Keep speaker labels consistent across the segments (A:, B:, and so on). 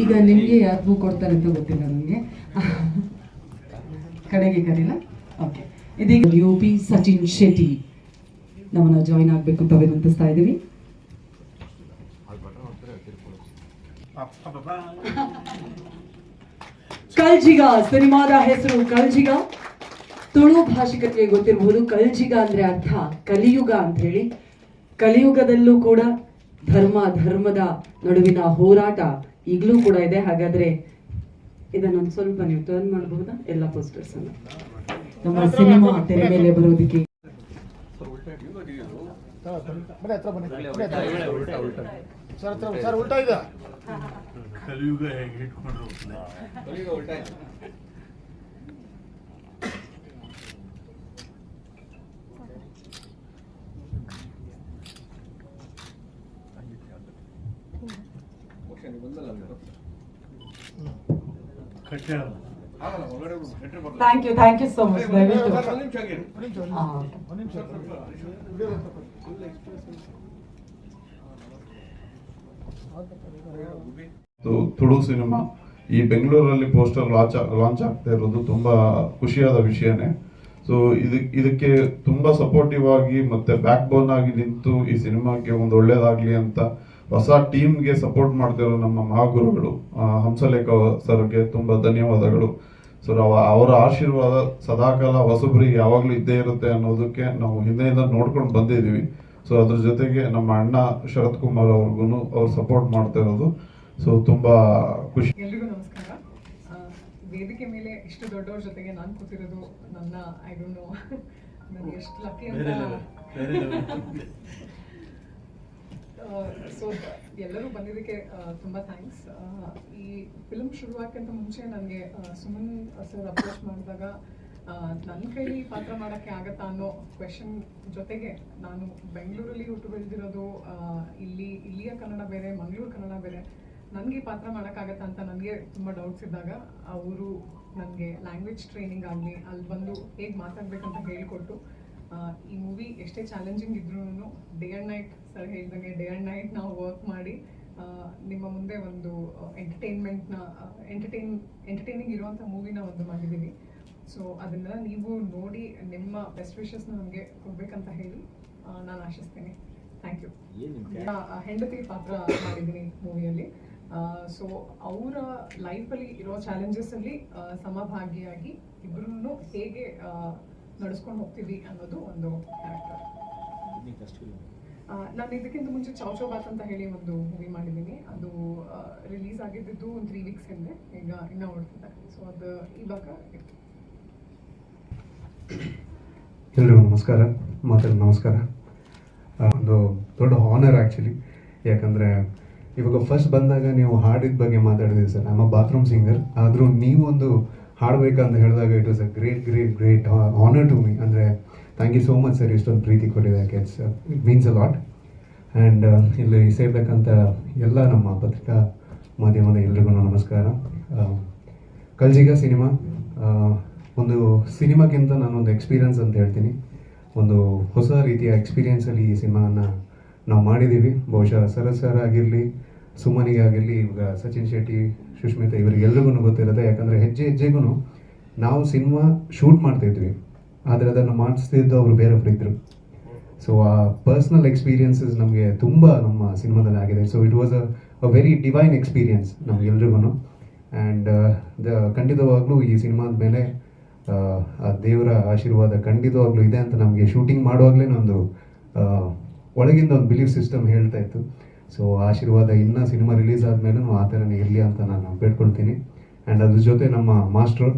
A: ಈಗ ನಿಮಗೆ ಯಾರು ಕೊಡ್ತಾರೆ ಅಂತ ಗೊತ್ತಿಲ್ಲ ನನಗೆ ಕಡೆಗೆ ಕರೀಲ? ಓಕೆ ಇದೀಗ ಯು ಪಿ ಸಚಿನ್ ಶೆಟ್ಟಿ ನಮ್ಮನ್ನ ಜಾಯಿನ್ ಆಗಬೇಕು ಅಂತ ವಿನಂತಿಸ್ತಾ ಇದ್ದೀವಿ. ಕಲ್ಜಿಗ ಸಿನಿಮಾದ ಹೆಸರು ಕಲ್ಜಿಗ. ತುಳು ಭಾಷಿಕತೆಗೆ ಗೊತ್ತಿರಬಹುದು ಕಲ್ಜಿಗ ಅಂದ್ರೆ ಅರ್ಥ ಕಲಿಯುಗ ಅಂತ ಹೇಳಿ. ಕಲಿಯುಗದಲ್ಲೂ ಕೂಡ ಧರ್ಮ ಧರ್ಮದ ನಡುವಿನ ಹೋರಾಟ ಈಗಲೂ ಕೂಡ ಇದೆ. ಹಾಗಾದ್ರೆ ಇದನ್ನೊಂದು ಸ್ವಲ್ಪ ನೀವು ಟರ್ನ್ ಮಾಡಬಹುದಾ ಎಲ್ಲ ಪೋಸ್ಟರ್ಸ್ ಅನ್ನು. ನಮ್ಮ ಸಿನಿಮಾ ತೆರೆ ಮೇಲೆ ಬರೋದಕ್ಕೆ.
B: ಕಲಿಯುಗ ಹೇಗೆ ಇಟ್ಕೊಂಡ್ರು ಹೋಗ್ತದೆ ಕಟ್ಟೆ ಅಲ್ಲ.
A: Thank you thank you so much ದಯವಿಟ್ಟು.
C: ಒಂದ್ ನಿಮಿಷ
A: ಹಾ.
C: ಒಂದ್ ನಿಮಿಷ. ವಿಡಿಯೋ
D: ಇದು ತುಳು ಸಿನಿಮಾ. ಈ ಬೆಂಗಳೂರಲ್ಲಿ ಪೋಸ್ಟರ್ ಲಾಂಚ್ ಲಾಂಚ್ ಆಗ್ತಾ ಇರೋದು ತುಂಬಾ ಖುಷಿಯಾದ ವಿಷಯನೇ. ಸೊ ಇದಕ್ಕೆ ಇದಕ್ಕೆ ತುಂಬಾ ಸಪೋರ್ಟಿವ್ ಆಗಿ ಮತ್ತೆ ಬ್ಯಾಕ್ ಬೋನ್ ಆಗಿ ನಿಂತು ಈ ಸಿನಿಮಾಗೆ ಒಂದು ಒಳ್ಳೇದಾಗ್ಲಿ ಅಂತ ಹೊಸ ಟೀಮ್ಗೆ ಸಪೋರ್ಟ್ ಮಾಡ್ತಿರೋ ನಮ್ಮ ಮಹಾಗುರುಗಳು ಹಂಸಲೇಖ ಸರ್ಗೆ ತುಂಬಾ ಧನ್ಯವಾದಗಳು. ಸೊ ಅವರ ಆಶೀರ್ವಾದ ಸದಾಕಾಲ ಹೊಸಬ್ರಿಗೆ ಯಾವಾಗಲೂ ಇದ್ದೇ ಇರುತ್ತೆ ಅನ್ನೋದಕ್ಕೆ ನಾವು ಹಿಂದೆಯಿಂದ ನೋಡ್ಕೊಂಡು ಬಂದಿದೀವಿ ಸೊ ಅದ್ರ ಜೊತೆಗೆ ನಮ್ಮ ಅಣ್ಣ ಶರತ್ ಕುಮಾರ್ ಅವ್ರಿಗೂ ಅವ್ರು ಸಪೋರ್ಟ್ ಮಾಡ್ತಾ ಇರೋದು. ಸೊ ತುಂಬಾ ಖುಷಿ.
E: ಎಲ್ರಿಗೂ ನಮಸ್ಕಾರ. ವೇದಿಕೆ ಮೇಲೆ ಇಷ್ಟು ದೊಡ್ಡವ್ರ ಜೊತೆಗೆ ನಾನು ಕೂತಿರೋದು ನನ್ನ ಐ ಡೋಂಟ್ ನೋ ನನಗೆ ಎಷ್ಟು ಲಕ್ಕಿ ಅಂತ. ಸೊ ಎಲ್ಲರೂ ಬಂದಿದ್ದಕ್ಕೆ ತುಂಬ ತುಂಬಾ ಥ್ಯಾಂಕ್ಸ್ ಈ ಫಿಲ್ಮ್ ಶುರುವಾಗಕ್ಕಿಂತ ಮುಂಚೆ ನನಗೆ ಸುಮನ್ ಸರ್ ಅಪ್ರೋಚ್ ಮಾಡಿದಾಗ ನನ್ನ ಕೈಲಿ ಪಾತ್ರ ಮಾಡೋಕ್ಕೆ ಆಗತ್ತಾ ಅನ್ನೋ ಕ್ವೆಶನ್ ಜೊತೆಗೆ ನಾನು ಬೆಂಗಳೂರಲ್ಲಿ ಹುಟ್ಟು ಬೆಳೆದಿರೋದು ಇಲ್ಲಿ, ಇಲ್ಲಿಯ ಕನ್ನಡ ಬೇರೆ, ಮಂಗಳೂರು ಕನ್ನಡ ಬೇರೆ, ನನಗೆ ಪಾತ್ರ ಮಾಡೋಕ್ಕಾಗತ್ತಾ ಅಂತ ನನಗೆ ತುಂಬ ಡೌಟ್ಸ್ ಇದ್ದಾಗ ಅವರು ನನಗೆ ಲ್ಯಾಂಗ್ವೇಜ್ ಟ್ರೈನಿಂಗ್ ಆಗಲಿ, ಅಲ್ಲಿ ಬಂದು ಹೇಗೆ ಮಾತಾಡಬೇಕಂತ ಹೇಳಿಕೊಟ್ಟು ಈ ಮೂವಿ ಎಷ್ಟೇ ಚಾಲೆಂಜಿಂಗ್ ಇದ್ರೂ ಡೇ ಆ್ಯಂಡ್ ನೈಟ್ ಸರ್ ಹೇಳ್ದಂಗೆ ಡೇ ಆ್ಯಂಡ್ ನೈಟ್ ನಾವು ವರ್ಕ್ ಮಾಡಿ ನಿಮ್ಮ ಮುಂದೆ ಒಂದು ಎಂಟರ್ಟೈನ್ಮೆಂಟ್ನ ಎಂಟರ್ಟೈನ್ ಎಂಟರ್ಟೈನಿಂಗ್ ಇರುವಂಥ ಮೂವಿನ ಒಂದು ಮಾಡಿದ್ದೀವಿ ಸೊ ಅದನ್ನೆಲ್ಲ ನೀವು ನೋಡಿ ನಿಮ್ಮ ಬೆಸ್ಟ್ ವಿಶಸ್ನ ನಮಗೆ ಕೊಡಬೇಕಂತ ಹೇಳಿ ನಾನು ಆಶಿಸ್ತೀನಿ. ಥ್ಯಾಂಕ್ ಯು ಹೆಂಡತಿ ಪಾತ್ರ ಮಾಡಿದ್ದೀನಿ ಮೂವಿಯಲ್ಲಿ ಸೊ ಅವರ ಲೈಫಲ್ಲಿ ಇರೋ ಚಾಲೆಂಜಸ್ಸಲ್ಲಿ ಸಮಭಾಗಿಯಾಗಿ ಇಬ್ಬರನ್ನು ಹೇಗೆ ನಡೆಸ್ಕೊಂಡು ಹೋಗ್ತೀವಿ ಅನ್ನೋದು ಒಂದು ಕ್ಯಾರೆಕ್ಟರ್ ನಾನು ಇದಕ್ಕಿಂತ ಮುಂಚೆ ಚೌ ಚೌ ಬಾತ್ ಅಂತ ಹೇಳಿ ಒಂದು ಮೂವಿ ಮಾಡಿದ್ದೀನಿ. ಅದು ರಿಲೀಸ್ ಆಗಿದ್ದು ಒಂದು ತ್ರೀ ವೀಕ್ಸ್ ಹಿಂದೆ. ಈಗ ಇನ್ನೂ ಓಡ್ತಿದೆ. ಸೊ ಅದು ಇವಾಗ ಇತ್ತು
F: ಎಲ್ರಿಗೂ ನಮಸ್ಕಾರ. ಮಾತಾಡ ನಮಸ್ಕಾರ. ಒಂದು ದೊಡ್ಡ ಹಾನರ್ ಆ್ಯಕ್ಚುಲಿ ಯಾಕಂದರೆ ಇವಾಗ ಫಸ್ಟ್ ಬಂದಾಗ ನೀವು ಹಾಡಿದ ಬಗ್ಗೆ ಮಾತಾಡಿದ್ರಿ ಸರ್. ನಮ್ಮ ಬಾತ್ರೂಮ್ ಸಿಂಗರ್ ಆದರೂ ನೀವೊಂದು ಹಾಡಬೇಕಂತ ಹೇಳಿದಾಗ it was a great great great honour to me ಅಂದರೆ thank you so much sir ಇಷ್ಟೊಂದು ಪ್ರೀತಿ ಕೊಟ್ಟಿದ್ದಕ್ಕೆ. It's it means a lot and ಇಲ್ಲಿ ಸೇರ್ಬೇಕಂತ ಎಲ್ಲ ನಮ್ಮ ಪತ್ರಿಕಾ ಮಾಧ್ಯಮದ ಎಲ್ರಿಗೂ ನಮಸ್ಕಾರ. ಆ, ಕಲ್ಜಿಗ ಸಿನಿಮಾ ಒಂದು ಸಿನಿಮಾಕ್ಕಿಂತ ನಾನೊಂದು ಎಕ್ಸ್ಪೀರಿಯನ್ಸ್ ಅಂತ ಹೇಳ್ತೀನಿ. ಒಂದು ಹೊಸ ರೀತಿಯ ಎಕ್ಸ್ಪೀರಿಯೆನ್ಸಲ್ಲಿ ಈ ಸಿನಿಮಾನ ನಾವು ಮಾಡಿದ್ದೀವಿ. ಬಹುಶಃ ಸರಸರ ಸರ್ ಆಗಿರಲಿ ಸುಮನಿಗೆ ಆಗಿರಲಿ ಇವಾಗ ಸಚಿನ್ ಶೆಟ್ಟಿ ಸುಷ್ಮಿತಾ ಇವರಿಗೆಲ್ರಿಗೂ ಗೊತ್ತಿರುತ್ತೆ. ಯಾಕಂದರೆ ಹೆಜ್ಜೆ ಹೆಜ್ಜೆಗೂ ನಾವು ಸಿನಿಮಾ ಶೂಟ್ ಮಾಡ್ತಿದ್ವಿ ಆದರೆ ಅದನ್ನು ಮಾಡಿಸ್ತಿದ್ದು ಅವರು ಬೇರೊಬ್ರು ಇದ್ದರು ಸೊ ಆ ಪರ್ಸ್ನಲ್ ಎಕ್ಸ್ಪೀರಿಯನ್ಸಸ್ ನಮಗೆ ತುಂಬ ನಮ್ಮ ಸಿನಿಮಾದಲ್ಲಿ ಆಗಿದೆ. So it was a very divine experience ನಮಗೆಲ್ರಿಗೂ and the ಖಂಡಿತವಾಗ್ಲೂ ಈ ಸಿನಿಮಾದ ಮೇಲೆ ಆ, ದೇವರ ಆಶೀರ್ವಾದ ಖಂಡಿತವಾಗ್ಲೂ ಇದೆ ಅಂತ ನಮಗೆ ಶೂಟಿಂಗ್ ಮಾಡುವಾಗಲೇ ಒಂದು ಒಳಗಿಂದ ಒಂದು ಬಿಲೀಫ್ ಸಿಸ್ಟಮ್ ಹೇಳ್ತಾ ಇತ್ತು. ಸೊ ಆಶೀರ್ವಾದ ಇನ್ನೂ ಸಿನಿಮಾ ರಿಲೀಸ್ ಆದಮೇಲೂ ಆ ಥರನೇ ಇರಲಿ ಅಂತ ನಾನು ಬೇಡ್ಕೊಳ್ತೀನಿ. ಆ್ಯಂಡ್ ಅದ್ರ ಜೊತೆ ನಮ್ಮ ಮಾಸ್ಟ್ರು,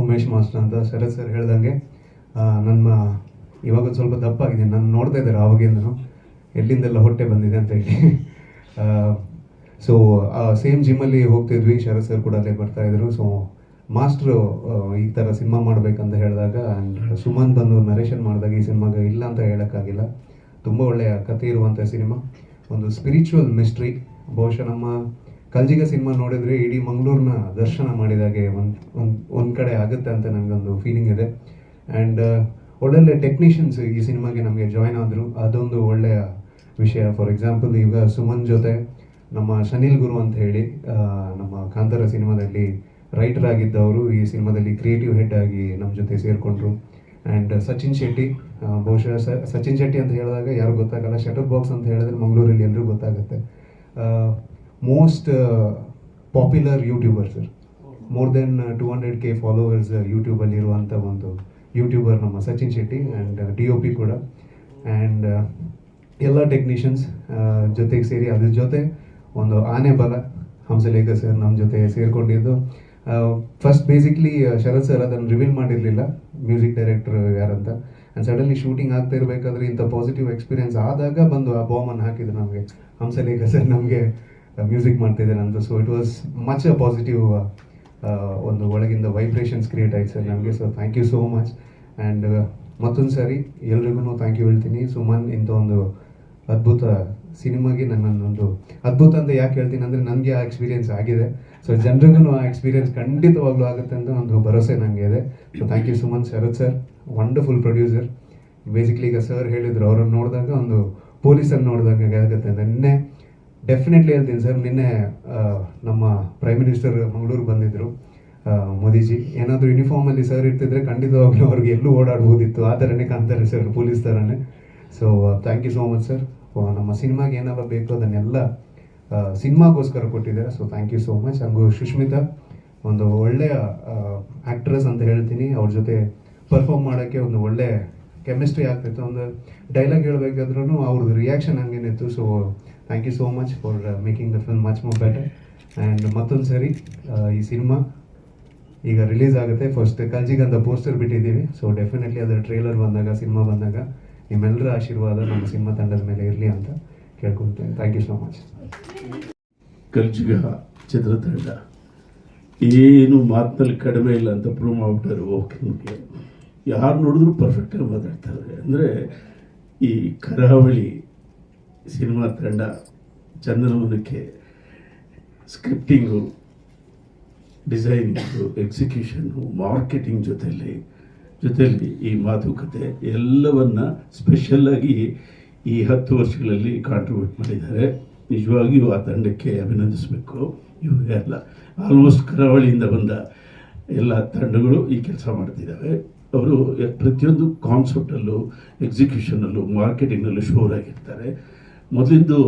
F: ಉಮೇಶ್ ಮಾಸ್ಟರ್ ಅಂತ ಶರತ್ ಸರ್ ಹೇಳ್ದಂಗೆ ನನ್ನ ಇವಾಗ ಸ್ವಲ್ಪ ದಪ್ಪ ಆಗಿದೆ ನಾನು ನೋಡ್ತಾ ಇದ್ದಾರೆ ಆವಾಗಿಂದನು ಎಲ್ಲಿಂದೆಲ್ಲ ಹೊಟ್ಟೆ ಬಂದಿದೆ ಅಂತ ಹೇಳಿ. ಸೊ ಸೇಮ್ ಜಿಮ್ಮಲ್ಲಿ ಹೋಗ್ತಿದ್ವಿ ಶರತ್ ಸರ್ ಕೂಡ ಅಲ್ಲೇ ಬರ್ತಾ ಇದ್ರು. ಸೊ ಮಾಸ್ಟ್ರು ಈ ಥರ ಸಿನಿಮಾ ಮಾಡಬೇಕಂತ ಹೇಳಿದಾಗ ಆ್ಯಂಡ್ ಸುಮನ್ ಬಂದು ನರೇಷನ್ ಮಾಡಿದಾಗ ಈ ಸಿನಿಮಾಗೆ ಇಲ್ಲ ಅಂತ ಹೇಳೋಕ್ಕಾಗಿಲ್ಲ. ತುಂಬ ಒಳ್ಳೆಯ ಕಥೆ ಇರುವಂಥ ಸಿನಿಮಾ. ಒಂದು ಸ್ಪಿರಿಚುವಲ್ ಮಿಸ್ಟ್ರಿ ಬಹುಶಃ ನಮ್ಮ ಕಲ್ಜಿಗ ಸಿನಿಮಾ ನೋಡಿದ್ರೆ ಇಡೀ ಮಂಗಳೂರಿನ ದರ್ಶನ ಮಾಡಿದಾಗೆ ಒಂದು ಒಂದು ಒಂದು ಕಡೆ ಆಗುತ್ತೆ ಅಂತ ನನಗೊಂದು ಫೀಲಿಂಗ್ ಇದೆ. ಆ್ಯಂಡ್ ಒಳ್ಳೊಳ್ಳೆ ಟೆಕ್ನಿಷಿಯನ್ಸ್ ಈ ಸಿನಿಮಾಗೆ ನಮಗೆ ಜಾಯ್ನ್ ಆದರು. ಅದೊಂದು ಒಳ್ಳೆಯ ವಿಷಯ. ಫಾರ್ ಎಕ್ಸಾಂಪಲ್ ಈಗ ಸುಮನ್ ಜೊತೆ ನಮ್ಮ ಶನಿಲ್ ಗುರು ಅಂತ ಹೇಳಿ ನಮ್ಮ ಕಾಂತಾರ ಸಿನಿಮಾದಲ್ಲಿ ರೈಟರ್ ಆಗಿದ್ದವರು ಈ ಸಿನಿಮಾದಲ್ಲಿ ಕ್ರಿಯೇಟಿವ್ ಹೆಡ್ ಆಗಿ ನಮ್ಮ ಜೊತೆ ಸೇರಿಕೊಂಡ್ರು. ಆ್ಯಂಡ್ ಸಚಿನ್ ಶೆಟ್ಟಿ ಬಹುಶಃ ಸಚಿನ್ ಶೆಟ್ಟಿ ಅಂತ ಹೇಳಿದಾಗ ಯಾರು ಗೊತ್ತಾಗಲ್ಲ ಶಟರ್ ಬಾಕ್ಸ್ ಅಂತ ಹೇಳಿದ್ರೆ ಮಂಗಳೂರಲ್ಲಿ ಎಲ್ಲರಿಗೂ ಗೊತ್ತಾಗುತ್ತೆ. Most popular YouTuber sir more than two hundred K followers ಯೂಟ್ಯೂಬಲ್ಲಿ ಇರುವಂಥ ಒಂದು ಯೂಟ್ಯೂಬರ್ ನಮ್ಮ Sachin Shetty and D O P ಕೂಡ. ಆ್ಯಂಡ್ ಎಲ್ಲ ಟೆಕ್ನಿಷಿಯನ್ಸ್ ಜೊತೆಗೆ ಸೇರಿ ಅದ್ರ ಜೊತೆ ಒಂದು ಆನೆ ಬಲ ಹಂಸಲೇಖ ಸರ್ ನಮ್ಮ ಜೊತೆ ಸೇರಿಕೊಂಡಿದ್ದು. ಫಸ್ಟ್ ಬೇಸಿಕ್ಲಿ ಶರತ್ ಸರ್ ಅದನ್ನು ರಿವೀಲ್ ಮಾಡಿರಲಿಲ್ಲ ಮ್ಯೂಸಿಕ್ ಡೈರೆಕ್ಟ್ರ್ ಯಾರಂತ. ಆ್ಯಂಡ್ ಸಡನ್ಲಿ ಶೂಟಿಂಗ್ ಆಗ್ತಾ ಇರಬೇಕಾದ್ರೆ ಇಂಥ ಪಾಸಿಟಿವ್ ಎಕ್ಸ್ಪೀರಿಯನ್ಸ್ ಆದಾಗ ಬಂದು ಆ ಬಾಂಬನ್ನು ಹಾಕಿದ್ರು ನಮಗೆ ಹಂಸಲೇಖ ಸರ್ ನಮಗೆ ಮ್ಯೂಸಿಕ್ ಮಾಡ್ತಿದ್ದಾರೆ ಅಂತ. So it was much a positive ಒಂದು ಒಳಗಿಂದ ವೈಬ್ರೇಷನ್ಸ್ ಕ್ರಿಯೇಟ್ ಆಯ್ತು ಸರ್ ನಮಗೆ. So thank you so much and ಮತ್ತೊಂದು ಸಾರಿ ಎಲ್ರಿಗೂ ಥ್ಯಾಂಕ್ ಯು ಹೇಳ್ತೀನಿ. ಸುಮನ್ ಇಂಥ ಒಂದು ಅದ್ಭುತ ಸಿನಿಮಾಗೆ ನನ್ನೊಂದು ಅದ್ಭುತ ಅಂತ ಯಾಕೆ ಹೇಳ್ತೀನಿ ಅಂದರೆ ನನಗೆ ಆ ಎಕ್ಸ್ಪೀರಿಯೆನ್ಸ್ ಆಗಿದೆ. ಸೊ ಜನರಿಗೂ ಆ ಎಕ್ಸ್ಪೀರಿಯನ್ಸ್ ಖಂಡಿತವಾಗ್ಲೂ ಆಗುತ್ತೆ ಅಂತ ಒಂದು ಭರವಸೆ ನನಗೆ ಇದೆ. So thank you Suman Sharath sir wonderful producer basically ಈಗ ಸರ್ ಹೇಳಿದ್ರು, ಅವ್ರನ್ನ ನೋಡಿದಾಗ ಒಂದು ಪೊಲೀಸನ್ನು ನೋಡಿದಾಗ ಆಗುತ್ತೆ. ನಿನ್ನೆ ಡೆಫಿನೆಟ್ಲಿ ಹೇಳ್ತೀನಿ ಸರ್ ನಿನ್ನೆ ನಮ್ಮ ಪ್ರೈಮ್ ಮಿನಿಸ್ಟರ್ ಮಂಗಳೂರು ಬಂದಿದ್ದರು ಮೋದಿಜಿ. ಏನಾದರೂ ಯೂನಿಫಾರ್ಮಲ್ಲಿ ಸರ್ ಇರ್ತಿದ್ರೆ ಖಂಡಿತವಾಗ್ಲೂ ಅವ್ರಿಗೆ ಎಲ್ಲೂ ಓಡಾಡ್ಬೋದಿತ್ತು. ಆ ಥರನೇ ಕಾಣ್ತಾರೆ ಸರ್ ಪೊಲೀಸ್ ಥರನೇ so thank you so much sir ನಮ್ಮ ಸಿನಿಮಾಗೆ ಏನೆಲ್ಲ ಬೇಕು ಅದನ್ನೆಲ್ಲ ಸಿನಿಮಾಗೋಸ್ಕರ ಕೊಟ್ಟಿದ್ದಾರೆ? So thank you so much ಹಾಗೂ ಸುಷ್ಮಿತಾ ಒಂದು ಒಳ್ಳೆಯ ಆ್ಯಕ್ಟ್ರೆಸ್ ಅಂತ ಹೇಳ್ತೀನಿ. ಅವ್ರ ಜೊತೆ ಪರ್ಫಾರ್ಮ್ ಮಾಡೋಕ್ಕೆ ಒಂದು ಒಳ್ಳೆ ಕೆಮಿಸ್ಟ್ರಿ ಆಗ್ತಿತ್ತು. ಒಂದು ಡೈಲಾಗ್ ಹೇಳಬೇಕಾದ್ರೂ ಅವ್ರದ್ದು reaction ಹಂಗೇನಿತ್ತು so thank you so much for making the film much more better and ಮತ್ತೊಂದು ಸರಿ ಈ ಸಿನಿಮಾ ಈಗ ರಿಲೀಸ್ ಆಗುತ್ತೆ. ಫಸ್ಟ್ ಕಲ್ಜಿಗೆ ಅಂತ ಪೋಸ್ಟರ್ ಬಿಟ್ಟಿದ್ದೀವಿ. ಸೊ ಡೆಫಿನೆಟ್ಲಿ ಅದರ ಟ್ರೇಲರ್ ಬಂದಾಗ, ಸಿನಿಮಾ ಬಂದಾಗ ನಿಮ್ಮೆಲ್ಲರ ಆಶೀರ್ವಾದ ನಮ್ಮ ಸಿನಿಮಾ ತಂಡದ ಮೇಲೆ ಇರಲಿ ಅಂತ ಕೇಳ್ಕೊಳ್ತೇನೆ. ಥ್ಯಾಂಕ್ ಯು ಸೋ ಮಚ್
B: ಕಲ್ಚುಗ ಚಿತ್ರತಂಡ ಏನು ಮಾತಿನಲ್ಲಿ ಕಡಿಮೆ ಇಲ್ಲ ಅಂತ ಪ್ರೂವ್ ಮಾಡ್ಬಿಟ್ಟಾರೆ ಓಕೆ. ಯಾರು ನೋಡಿದ್ರು ಪರ್ಫೆಕ್ಟಾಗಿ ಮಾತಾಡ್ತಾರೆ. ಅಂದರೆ ಈ ಕರಾವಳಿ ಸಿನಿಮಾ ತಂಡ ಚಂದನವನಕ್ಕೆ ಸ್ಕ್ರಿಪ್ಟಿಂಗು ಡಿಸೈನಿಂಗು ಎಕ್ಸಿಕ್ಯೂಷನ್ನು ಮಾರ್ಕೆಟಿಂಗ್ ಜೊತೆಯಲ್ಲಿ ಜೊತೆಯಲ್ಲಿ ಈ ಮಾತುಕತೆ ಎಲ್ಲವನ್ನ ಸ್ಪೆಷಲ್ಲಾಗಿ ಈ ಹತ್ತು ವರ್ಷಗಳಲ್ಲಿ ಕಾಂಟ್ರಿಬ್ಯೂಟ್ ಮಾಡಿದ್ದಾರೆ. ನಿಜವಾಗಿಯೂ ಆ ತಂಡಕ್ಕೆ ಅಭಿನಂದಿಸಬೇಕು ಎಲ್ಲ ಆಲ್ಮೋಸ್ಟ್ ಕರಾವಳಿಯಿಂದ ಬಂದ ಎಲ್ಲ ತಂಡಗಳು ಈ ಕೆಲಸ ಮಾಡ್ತಿದ್ದಾವೆ. ಅವರು ಪ್ರತಿಯೊಂದು ಕಾನ್ಸೆಪ್ಟಲ್ಲೂ ಎಕ್ಸಿಕ್ಯೂಷನಲ್ಲೂ ಮಾರ್ಕೆಟಿಂಗ್ನಲ್ಲೂ ಶೋರ್ ಆಗಿರ್ತಾರೆ. ಮೊದಲಿಂದು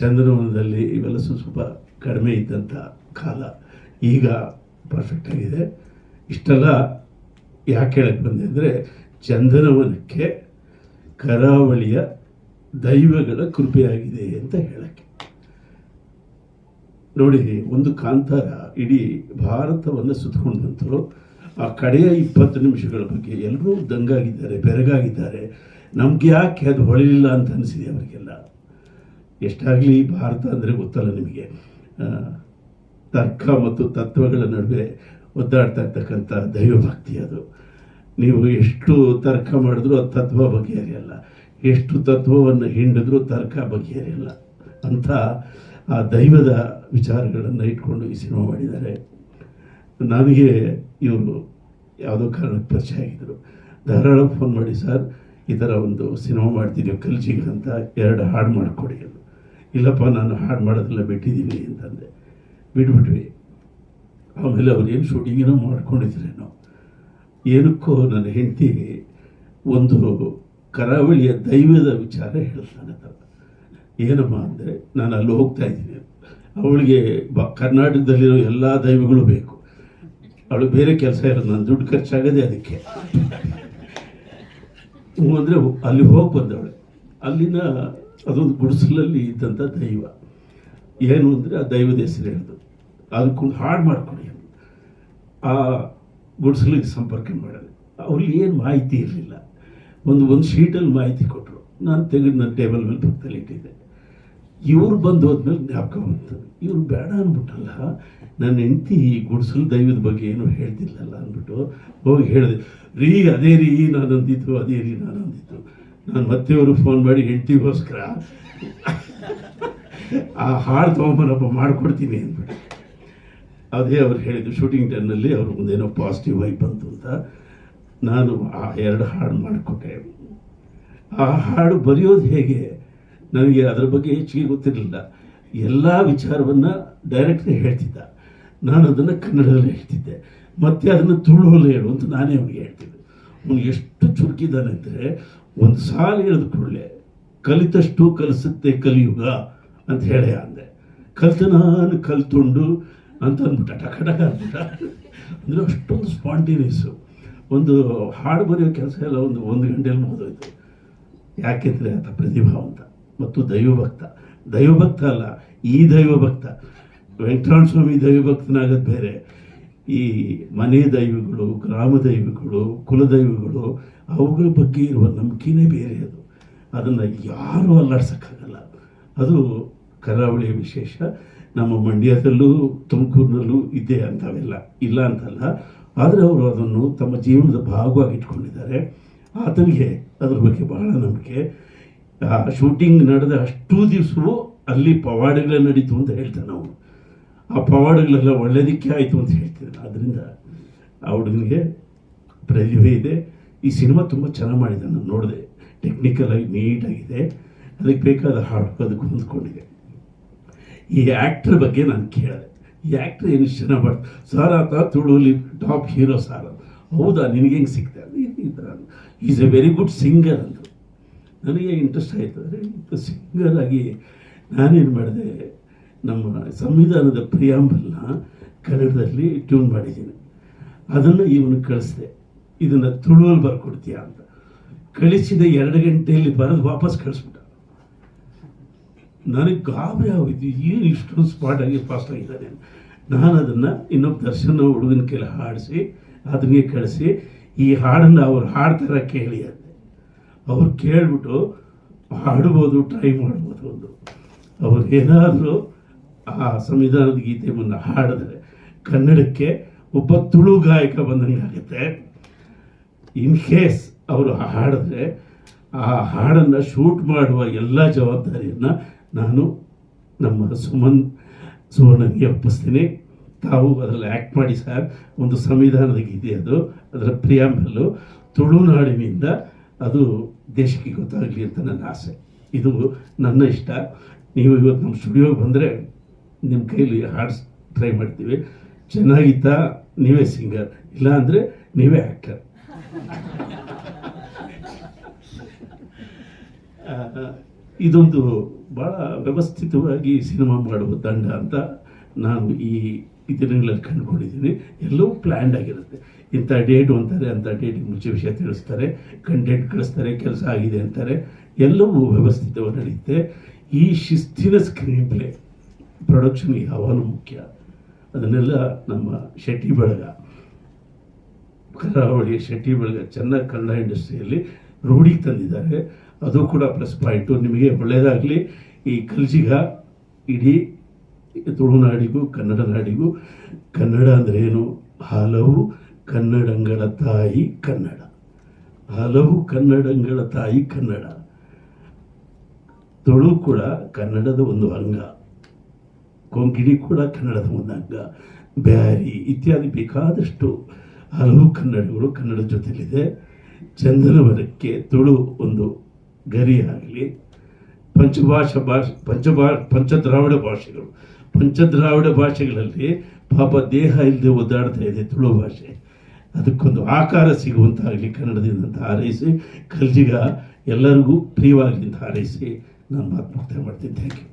B: ಚಂದ್ರವನದಲ್ಲಿ ಇವೆಲ್ಲ ಸ್ವಲ್ಪ ಕಡಿಮೆ ಇದ್ದಂಥ ಕಾಲ ಈಗ ಪರ್ಫೆಕ್ಟ್ ಆಗಿದೆ. ಇಷ್ಟೆಲ್ಲ ಯಾಕೆ ಹೇಳಕ್ಕೆ ಬಂದೆ ಅಂದರೆ ಚಂದನವನಕ್ಕೆ ಕರಾವಳಿಯ ದೈವಗಳ ಕೃಪೆಯಾಗಿದೆ ಅಂತ ಹೇಳಕ್ಕೆ. ನೋಡಿ, ಒಂದು ಕಾಂತಾರ ಇಡೀ ಭಾರತವನ್ನು ಸುತ್ತಕೊಂಡು ಬಂತು ಆ ಕಡೆಯ ಇಪ್ಪತ್ತು ನಿಮಿಷಗಳ ಬಗ್ಗೆ ಎಲ್ಲರೂ ದಂಗಾಗಿದ್ದಾರೆ, ಬೆರಗಾಗಿದ್ದಾರೆ. ನಮ್ಗೆ ಯಾಕೆ ಅದು ಹೊಳಿಲಿಲ್ಲ ಅಂತ ಅನಿಸಿದೆ ಅವರಿಗೆಲ್ಲ. ಎಷ್ಟಾಗಲಿ ಭಾರತ ಅಂದರೆ ಗೊತ್ತಲ್ಲ ನಿಮಗೆ. ತರ್ಕ ಮತ್ತು ತತ್ವಗಳ ನಡುವೆ ಒದ್ದಾಡ್ತಾ ಇರ್ತಕ್ಕಂಥ ದೈವಭಕ್ತಿ ಅದು. ನೀವು ಎಷ್ಟು ತರ್ಕ ಮಾಡಿದ್ರೂ ಅದು ತತ್ವ ಬಗೆಹರಿಯಲ್ಲ. ಎಷ್ಟು ತತ್ವವನ್ನು ಹಿಂಡಿದ್ರೂ ತರ್ಕ ಬಗೆಹರಿಯಲ್ಲ. ಅಂಥ ಆ ದೈವದ ವಿಚಾರಗಳನ್ನು ಇಟ್ಕೊಂಡು ಈ ಸಿನಿಮಾ ಮಾಡಿದ್ದಾರೆ. ನನಗೆ ಇವರು ಯಾವುದೋ ಕಾರಣಕ್ಕೆ ಪರಿಚಯ ಆಗಿದ್ದರು ಧಾರಾಳ ಫೋನ್ ಮಾಡಿ, ಸರ್, ಈ ಥರ ಒಂದು ಸಿನಿಮಾ ಮಾಡ್ತಿದ್ದೀವಿ ಕಲ್ಜಿಗೆ ಅಂತ ಎರಡು ಹಾಡು ಮಾಡಿಕೊಡಿ ಅದು ಇಲ್ಲಪ್ಪ, ನಾನು ಹಾಡು ಮಾಡೋದೆಲ್ಲ ಬಿಟ್ಟಿದ್ದೀನಿ ಅಂತಂದೆ. ಬಿಟ್ಬಿಟ್ವಿ. ಆಮೇಲೆ ಅವ್ರು ಏನು ಶೂಟಿಂಗೇನೋ ಮಾಡ್ಕೊಂಡಿದ್ರೇನೋ. ಏನಕ್ಕೋ ನನ್ನ ಹೆಂಡತಿ ಒಂದು ಕರಾವಳಿಯ ದೈವದ ವಿಚಾರ ಹೇಳ್ತಾನೆ ಏನಮ್ಮ ಅಂದರೆ ನಾನು ಅಲ್ಲಿ ಹೋಗ್ತಾ ಇದ್ದೀನಿ ಅವಳಿಗೆ ಬ, ಕರ್ನಾಟಕದಲ್ಲಿರೋ ಎಲ್ಲ ದೈವಗಳು ಬೇಕು. ಅವಳು ಬೇರೆ ಕೆಲಸ ಇರೋದು, ನಾನು ದುಡ್ಡು ಖರ್ಚಾಗದೆ ಅದಕ್ಕೆ. ಹ್ಞೂ ಅಂದರೆ ಅಲ್ಲಿ ಹೋಗಿ ಬಂದವಳೆ. ಅಲ್ಲಿನ ಅದೊಂದು ಗುಡಿಸಲಲ್ಲಿ ಇದ್ದಂಥ ದೈವ. ಏನು ಅಂದರೆ ಆ ದೈವದ ಹೆಸರು ಹೇಳೋದು. ಅದಕ್ಕೊಂದು ಹಾಡು ಮಾಡಿಕೊಡಿ. ಆ ಗುಡಿಸಲಿಗೆ ಸಂಪರ್ಕ ಮಾಡಿದೆ ಅವ್ರಿಗೆ ಏನು ಮಾಹಿತಿ ಇರಲಿಲ್ಲ. ಒಂದು ಒಂದು ಶೀಟಲ್ಲಿ ಮಾಹಿತಿ ಕೊಟ್ಟರು ನಾನು ತೆಗೆದು ನನ್ನ ಟೇಬಲ್ ಮೇಲೆ ಪಕ್ಕದಲ್ಲಿ ಇಟ್ಟಿದ್ದೆ. ಇವ್ರು ಬಂದು ಹೋದ್ಮೇಲೆ ಜ್ಞಾಪಕ ಬಂತು. ಇವ್ರು ಬೇಡ ಅಂದ್ಬಿಟ್ಟಲ್ಲ ನನ್ನ ಹೆಂಡತಿ ಈ ಗುಡಿಸಲು ದೈವದ ಬಗ್ಗೆ ಏನು ಹೇಳ್ತಿಲ್ಲಲ್ಲ ಅಂದ್ಬಿಟ್ಟು ಹೋಗಿ ಹೇಳಿದೆ, ರೀ, ಅದೇ ರೀ, ನಾನು ಅಂದಿದ್ದು, ಅದೇ ರೀ, ನಾನು ಅಂದಿದ್ದು. ನಾನು ಮತ್ತೆ ಅವರು ಫೋನ್ ಮಾಡಿ ಹೆಂಡತಿಗೋಸ್ಕರ ಆ ಹಾಡು ತೊಗೊಂಬನಪ್ಪ ಮಾಡಿಕೊಡ್ತೀನಿ ಅಂದ್ಬಿಟ್ಟು. ಅದೇ ಅವ್ರು ಹೇಳಿದ್ದು ಶೂಟಿಂಗ್ ಟೈಮ್ನಲ್ಲಿ ಅವ್ರ ಮುಂದೇನೋ ಪಾಸಿಟಿವ್ ವೈಬ್ ಬಂತು ಅಂತ. ನಾನು ಆ ಎರಡು ಹಾಡು ಮಾಡಿಕೊಟ್ಟೆ. ಆ ಹಾಡು ಬರೆಯೋದು ಹೇಗೆ? ನನಗೆ ಅದರ ಬಗ್ಗೆ ಹೆಚ್ಚಿಗೆ ಗೊತ್ತಿರಲಿಲ್ಲ. ಎಲ್ಲ ವಿಚಾರವನ್ನು ಡೈರೆಕ್ಟ್ಲಿ ಹೇಳ್ತಿದ್ದ. ನಾನು ಅದನ್ನು ಕನ್ನಡದಲ್ಲಿ ಹೇಳ್ತಿದ್ದೆ. ಮತ್ತೆ ಅದನ್ನು ತುಳುವಲ್ಲಿ ಹೇಳು ಅಂತ ನಾನೇ ಅವನಿಗೆ ಹೇಳ್ತಿದ್ದೆ. ಅವನು ಎಷ್ಟು ಚುರುಕಿದ್ದಾನೆ ಅಂದರೆ ಒಂದು ಸಾಲು ಹೇಳಿದ ಕೂಡಲೇ, ಕಲಿತಷ್ಟು ಕಲಿಸುತ್ತೆ ಕಲಿಯುಗ ಅಂತ ಹೇಳಿ ಅಂದೆ. ಕಲಿತ ನಾನು ಕಲ್ತುಂಡು ಅಂತ ಅಂದ್ಬಿಟ್ಟ. ಟಕ ಟಕ ಅಂದ್ಬಿಟ್ಟ. ಅಂದರೆ ಅಷ್ಟೊಂದು ಸ್ಪಾಂಟೇನಿಯಸ್ಸು ಒಂದು ಹಾಡು ಬರೆಯೋ ಕೆಲಸ ಎಲ್ಲ ಒಂದು ಒಂದು ಗಂಟೆಯಲ್ಲಿ ಮುಗಿದೋಯ್ತು. ಯಾಕೆಂದರೆ ಆತ ಪ್ರತಿಭಾವಂತ. ಮತ್ತು ದೈವಭಕ್ತ. ದೈವಭಕ್ತ ಅಲ್ಲ, ಈ ದೈವಭಕ್ತ. ವೆಂಕಟರಾಮ ಸ್ವಾಮಿ ದೈವಭಕ್ತನಾಗೋದು ಬೇರೆ. ಈ ಮನೆ ದೈವಗಳು, ಗ್ರಾಮ ದೈವಗಳು ಕುಲದೈವಗಳು ಅವುಗಳ ಬಗ್ಗೆ ಇರುವ ನಂಬಿಕೆನೇ ಬೇರೆ ಅದು. ಅದನ್ನು ಯಾರೂ ಅಲ್ಲಾಡ್ಸೋಕ್ಕಾಗಲ್ಲ. ಅದು ಕರಾವಳಿಯ ವಿಶೇಷ. ನಮ್ಮ ಮಂಡ್ಯದಲ್ಲೂ, ತುಮಕೂರಿನಲ್ಲೂ ಇದೆ ಅಂಥವೆಲ್ಲ. ಇಲ್ಲ ಅಂತಲ್ಲ. ಆದರೆ ಅವರು ಅದನ್ನು ತಮ್ಮ ಜೀವನದ ಭಾಗವಾಗಿ ಇಟ್ಕೊಂಡಿದ್ದಾರೆ ಆತನಿಗೆ ಅದ್ರ ಬಗ್ಗೆ ಬಹಳ ನಂಬಿಕೆ. ಶೂಟಿಂಗ್ ನಡೆದ ಅಷ್ಟು ದಿವಸವೂ ಅಲ್ಲಿ ಪವಾಡಗಳೇ ನಡೀತು ಅಂತ ಹೇಳ್ತಾನೆ ನಾವು ಆ ಪವಾಡಗಳೆಲ್ಲ ಒಳ್ಳೆಯದಕ್ಕೆ ಆಯಿತು ಅಂತ ಹೇಳ್ತಿದ್ದಾನೆ. ಅದರಿಂದ ಆ ಹುಡುಗನಿಗೆ ಪ್ರತಿಭೆ ಇದೆ. ಈ ಸಿನಿಮಾ ತುಂಬ ಚೆನ್ನಾಗಿ ಮಾಡಿದೆ ನಾನು ನೋಡಿದೆ. ಟೆಕ್ನಿಕಲಾಗಿ ನೀಟಾಗಿದೆ ಅದಕ್ಕೆ ಬೇಕಾದ ಹಾಡು ಅದಕ್ಕೆ ಹೊಂದ್ಕೊಂಡಿದೆ. ಈ ಆ್ಯಕ್ಟ್ರ್ ಬಗ್ಗೆ ನಾನು ಕೇಳಿದೆ. ಈ ಆ್ಯಕ್ಟ್ರ್ ಏನು ಚೆನ್ನಾಗಿ ಮಾಡ್ತಾರೆ ಸರ್ ಆತ ತುಳುಲಿ ಟಾಪ್ ಹೀರೋ ಸಾರ್. ಅಂತ. ಹೌದಾ? ನಿನಗೆ ಹೆಂಗೆ ಸಿಗ್ತಾ ಈ ಥರ. Is a very good singer ಅಂದರು ನನಗೆ ಇಂಟ್ರೆಸ್ಟ್ ಆಯಿತು. ಅಂದರೆ ಸಿಂಗರ್ ಆಗಿ ನಾನೇನು ಮಾಡಿದೆ, ನಮ್ಮ ಸಂವಿಧಾನದ ಪ್ರಿಯಾಂಬಲ್ನ ಕನ್ನಡದಲ್ಲಿ ಟ್ಯೂನ್ ಮಾಡಿದ್ದೀನಿ. ಅದನ್ನು ಇವನು ಕಳಿಸಿದೆ. ಇದನ್ನು ತುಳುವಲ್ಲಿ ಬರ್ಕೊಡ್ತೀಯ ಅಂತ. ಕಳಿಸಿದ ಎರಡು ಗಂಟೆಯಲ್ಲಿ ಬರೋದು ವಾಪಸ್ ಕಳಿಸ್ಬಿಟ್ಟ. ನನಗೆ ಗಾಬರಿ ಆಗೋಯ್ತು. ಏನು ಇಷ್ಟೊಂದು ಸ್ಪಾಟ್ ಆಗಿ ಫಾಸ್ಟ್ ಆಗಿದ್ದಾನೆ ನಾನು ಅದನ್ನು ಇನ್ನೊಬ್ಬ ದರ್ಶನ ಹುಡುಗನ ಕೆಲ ಹಾಡಿಸಿ, ಅದನ್ನೇ ಕಳಿಸಿ, ಈ ಹಾಡನ್ನು ಅವ್ರು ಹಾಡ್ತಾರೆ ಕೇಳಿ ಅಂದೆ ಅವ್ರು ಕೇಳ್ಬಿಟ್ಟು ಹಾಡ್ಬೋದು ಟ್ರೈ ಮಾಡ್ಬೋದು ಒಂದು. ಅವ್ರು ಏನಾದರೂ ಆ ಸಂವಿಧಾನದ ಗೀತೆಯನ್ನು ಹಾಡಿದ್ರೆ ಕನ್ನಡಕ್ಕೆ ಒಬ್ಬ ತುಳು ಗಾಯಕ ಬಂದಂಗೆ ಆಗುತ್ತೆ. ಇನ್ ಕೇಸ್ ಅವರು ಹಾಡಿದ್ರೆ ಆ ಹಾಡನ್ನು ಶೂಟ್ ಮಾಡುವ ಎಲ್ಲ ಜವಾಬ್ದಾರಿಯನ್ನು ನಾನು ನಮ್ಮ ಸುಮನ್ ಸುವರ್ಣನಿಗೆ ಒಪ್ಪಿಸ್ತೀನಿ. ತಾವು ಅದರಲ್ಲಿ ಆ್ಯಕ್ಟ್ ಮಾಡಿ ಸರ್. ಒಂದು ಸಂವಿಧಾನದ ಗೀತೆ ಅದು. ಅದರ ಪ್ರಿಯಾಂಬಲ್ಲು ತುಳುನಾಡಿನಿಂದ ಅದು ದೇಶಕ್ಕೆ ಗೊತ್ತಾಗಲಿ ಅಂತ ನನ್ನ ಆಸೆ. ಇದು ನನ್ನ ಇಷ್ಟ. ನೀವು ಇವತ್ತು ನಮ್ಮ ಸ್ಟುಡಿಯೋಗೆ ಬಂದರೆ ನಿಮ್ಮ ಕೈಲಿ ಹಾಡ್ಸ್ ಟ್ರೈ ಮಾಡ್ತೀವಿ. ಚೆನ್ನಾಗಿತ್ತಾ ನೀವೇ ಸಿಂಗರ್ ಇಲ್ಲ ಅಂದರೆ ನೀವೇ ಆ್ಯಕ್ಟರ್ ಇದೊಂದು ಭಾಳ ವ್ಯವಸ್ಥಿತವಾಗಿ ಸಿನಿಮಾ ಮಾಡುವ ತಂಡ ಅಂತ ನಾನು ಈ ಈ ದಿನಗಳಲ್ಲಿ ಕಂಡುಕೊಂಡಿದ್ದೀನಿ. ಎಲ್ಲವೂ ಪ್ಲ್ಯಾಂಡ್ ಆಗಿರುತ್ತೆ. ಇಂಥ ಡೇಟ್ ಅಂತಾರೆ ಅಂಥ ಡೇಟಿಗೆ ಮುಂಚೆ ವಿಷಯ ತಿಳಿಸ್ತಾರೆ. ಕಂಟೆಂಟ್ ಕಳಿಸ್ತಾರೆ, ಕೆಲಸ ಆಗಿದೆ ಅಂತಾರೆ. ಎಲ್ಲವೂ ವ್ಯವಸ್ಥಿತವಾಗಿ ನಡೆಯುತ್ತೆ. ಈ ಶಿಸ್ತಿನ ಸ್ಕ್ರೀನ್ ಪ್ಲೇ ಪ್ರೊಡಕ್ಷನ್ಗೆ ಯಾವಾಗಲೂ ಮುಖ್ಯ. ಅದನ್ನೆಲ್ಲ ನಮ್ಮ ಶೆಟ್ಟಿ ಬಳಗ, ಕರಾವಳಿಯ ಶೆಟ್ಟಿ ಬಳಗ, ಚೆನ್ನಾಗಿ ಕನ್ನಡ ಇಂಡಸ್ಟ್ರಿಯಲ್ಲಿ ರೂಢಿಗೆ ತಂದಿದ್ದಾರೆ. ಅದು ಕೂಡ ಪ್ಲಸ್ ಪಾಯಿಂಟು ನಿಮಗೆ ಒಳ್ಳೆಯದಾಗಲಿ ಈ ಕಲ್ಜಿಗ, ಇಡೀ ತುಳುನಾಡಿಗೂ ಕನ್ನಡ ನಾಡಿಗೂ ಕನ್ನಡ ಅಂದರೆ ಏನು? ಹಲವು ಕನ್ನಡಂಗಳ ತಾಯಿ ಕನ್ನಡ. ಹಲವು ಕನ್ನಡಂಗಳ ತಾಯಿ ಕನ್ನಡ. ತುಳು ಕೂಡ ಕನ್ನಡದ ಒಂದು ಅಂಗ. ಕೊಂಕಿಣಿ ಕೂಡ ಕನ್ನಡದ ಒಂದು ಅಂಗ. ಬ್ಯಾರಿ ಇತ್ಯಾದಿ ಬೇಕಾದಷ್ಟು ಹಲವು ಕನ್ನಡಗಳು ಕನ್ನಡದ ಜೊತೆಲಿದೆ ಚಂದನವರಕ್ಕೆ ತುಳು ಒಂದು ಗರಿ ಆಗಲಿ ಪಂಚಭಾಷಾ ಭಾಷೆ, ಪಂಚಭಾ, ಪಂಚದ್ರಾವಿಡ ಭಾಷೆಗಳು. ಪಂಚದ್ರಾವಿಡ ಭಾಷೆಗಳಲ್ಲಿ ಪಾಪ ದೇಹ ಇಲ್ಲದೆ ಒದ್ದಾಡ್ತಾ ಇದೆ ತುಳು ಭಾಷೆ. ಅದಕ್ಕೊಂದು ಆಕಾರ ಸಿಗುವಂತಾಗಲಿ ಕನ್ನಡದಿಂದ ಹಾರೈಸಿ, ಕಲ್ಜಿಗ ಎಲ್ಲರಿಗೂ ಪ್ರಿಯವಾಗಲಿ ಅಂತ ಹಾರೈಸಿ ನಾನು ಮಾತು ಮುಕ್ತಾಯ ಮಾಡ್ತೀನಿ. Thank you